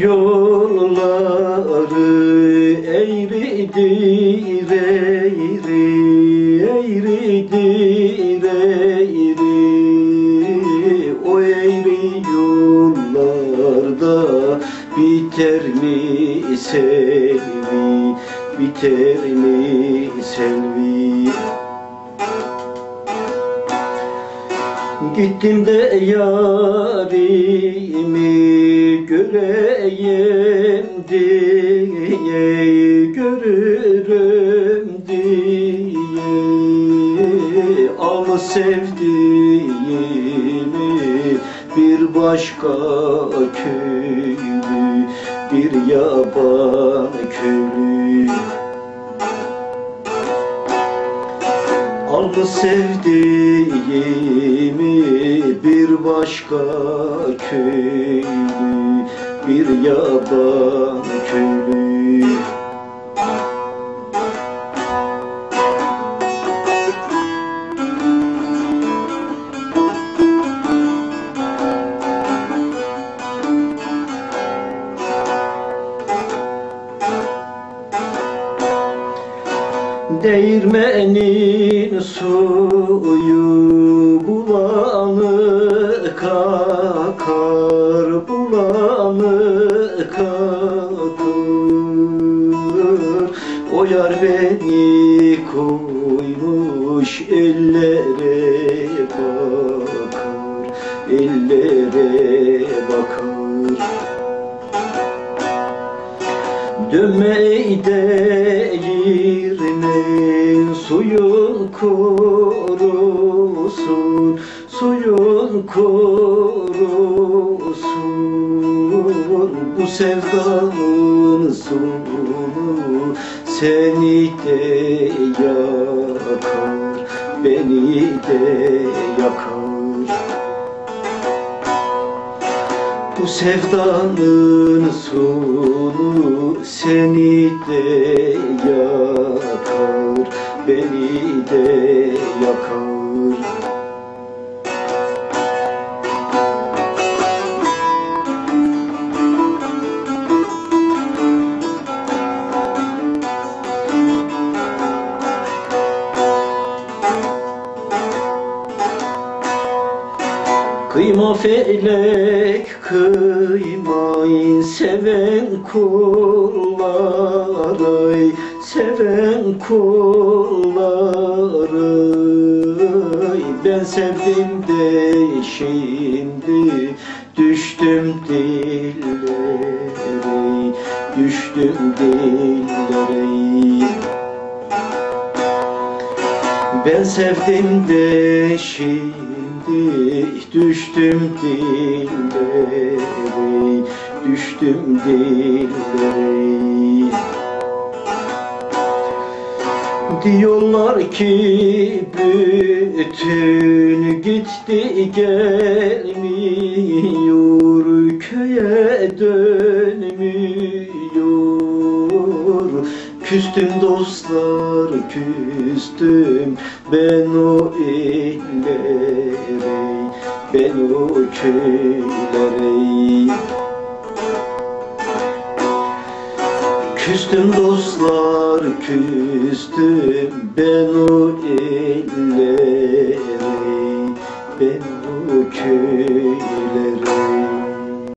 yolları eğridir eğri eğridir eğri o eğri yollarda biter mi selvi biter mi selvi Gittim de yarimi göreyim diye görürüm diye. Ama sevdiğimi bir başka köylü bir yaban köylü. Aldı sevdiğimi bir başka köylü Bir yaban köylü. Değirmenin suyu bulanık akar, beni koymuş ellere bakar, ellere bakar. Dönmeyi değirmen suyun kurusun Suyun kurusun Bu sevdanın sonu Seni de yakar Beni de yakar Bu sevdanın sonu seni de yakar, beni de yakar. Kıyma felek kıymayı seven kulları seven kulları. Ben sevdim de şimdi düştüm dillere düştüm dillere ben sevdim de şimdi düştüm dillere, düştüm dillere. Diyorlar ki bütün gitti gelmiyor köye dönmüyor Küstüm dostlar küstüm. Ben o illere ben o köylere. Küstüm dostlar küstüm. Ben o illere ben o köylere.